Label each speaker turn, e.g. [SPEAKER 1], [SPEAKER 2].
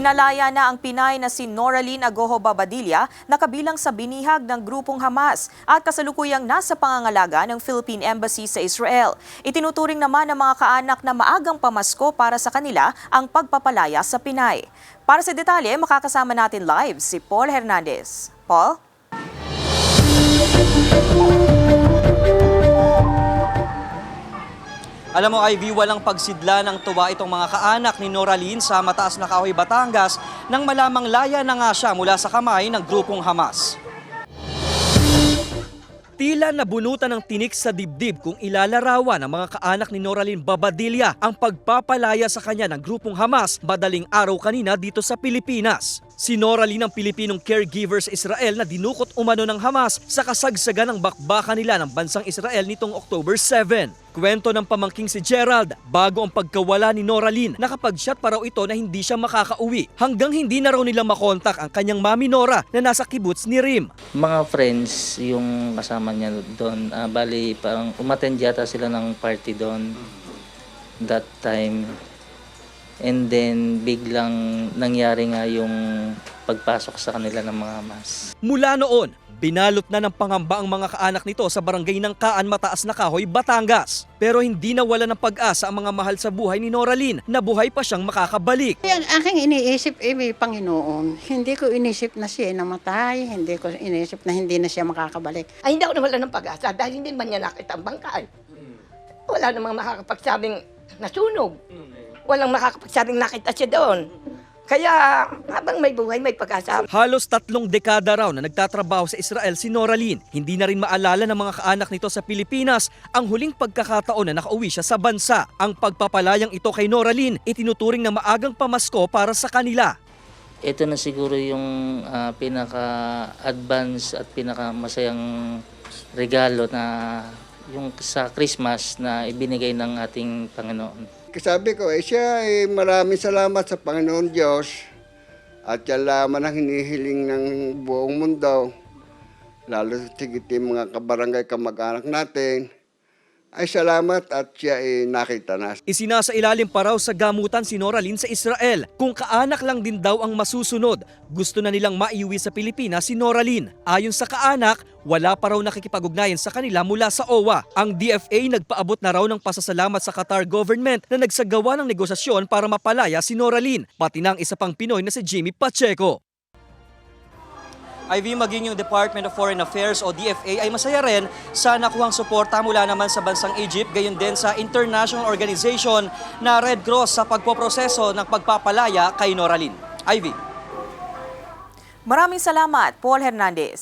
[SPEAKER 1] Pinalaya na ang Pinay na si Noraline Agoho Babadilla na kabilang sa binihag ng grupong Hamas at kasalukuyang nasa pangangalaga ng Philippine Embassy sa Israel. Itinuturing naman ng mga kaanak na maagang pamasko para sa kanila ang pagpapalaya sa Pinay. Para sa detalye, makakasama natin live si Paul Hernandez. Paul?
[SPEAKER 2] Alam mo, Ivy, walang pagsidla ng tuwa itong mga kaanak ni Noraline sa mataas na kahoy Batangas nang malamang laya na nga siya mula sa kamay ng grupong Hamas. Tila nabunutan ng tinik sa dibdib kung ilalarawan ng mga kaanak ni Noraline Babadilla ang pagpapalaya sa kanya ng grupong Hamas madaling araw kanina dito sa Pilipinas. Si Noraline ang Pilipinong caregiver sa Israel na dinukot umano ng Hamas sa kasagsagan ng bakbakan nila ng bansang Israel nitong October 7. Kwento ng pamangking si Gerald, bago ang pagkawala ni Noraline, nakapag-shot pa raw ito na hindi siya makakauwi hanggang hindi na raw nila makontak ang kanyang mami Nora na nasa kibbutz ni Rim.
[SPEAKER 3] mga friends yung kasama niya doon. Ah, bali, parang umattend yata sila ng party doon that time. And then, biglang nangyari nga yung pagpasok sa kanila ng mga mas.
[SPEAKER 2] Mula noon, binalot na ng pangamba ang mga kaanak nito sa barangay ng Kaan Mataas na Kahoy, Batangas. Pero hindi nawala ng pag-asa ang mga mahal sa buhay ni Noraline na buhay pa siyang makakabalik.
[SPEAKER 4] Yan, aking iniisip, eh, may Panginoon. Hindi ko inisip na siya namatay. Hindi ko inisip na hindi na siya makakabalik.
[SPEAKER 5] ay hindi ako nawala ng pag-asa dahil hindi man niya nakita ang bangkay. Wala namang makakapagsabing nasunog. Walang makakapagsabing nakita siya doon. Kaya habang may buhay, may pag-asa.
[SPEAKER 2] Halos tatlong dekada raw na nagtatrabaho sa Israel si Noraline. Hindi na rin maalala ng mga kaanak nito sa Pilipinas ang huling pagkakataon na nakauwi siya sa bansa. Ang pagpapalayang ito kay Noraline itinuturing na maagang pamasko para sa kanila.
[SPEAKER 3] Ito na siguro yung ah, pinaka-advance at pinaka-masayang regalo na yung sa Christmas na ibinigay ng ating Panginoon.
[SPEAKER 6] Sabi ko, eh siya, eh, maraming salamat sa Panginoon Diyos at yan lamang ang hinihiling ng buong mundo, lalo tigit yung mga kabarangay kamag-anak natin, ay salamat at siya ay nakita na.
[SPEAKER 2] Isinasa ilalim pa raw sa gamutan si Noraline sa Israel. Kung kaanak lang din daw ang masusunod, gusto na nilang maiuwi sa Pilipinas si Noraline. Ayon sa kaanak, wala pa raw nakikipag-ugnayan sa kanila mula sa OWA. Ang DFA nagpaabot na raw ng pasasalamat sa Qatar government na nagsagawa ng negosasyon para mapalaya si Noraline, pati na ang isa pang Pinoy na si Jimmy Pacheco. IV maging yung Department of Foreign Affairs o DFA ay masaya rin sa nakuhang suporta mula naman sa bansang Egypt, gayon din sa international organization na Red Cross sa pagpoproseso ng pagpapalaya kay Noraline. IV.
[SPEAKER 1] Maraming salamat, Paul Hernandez.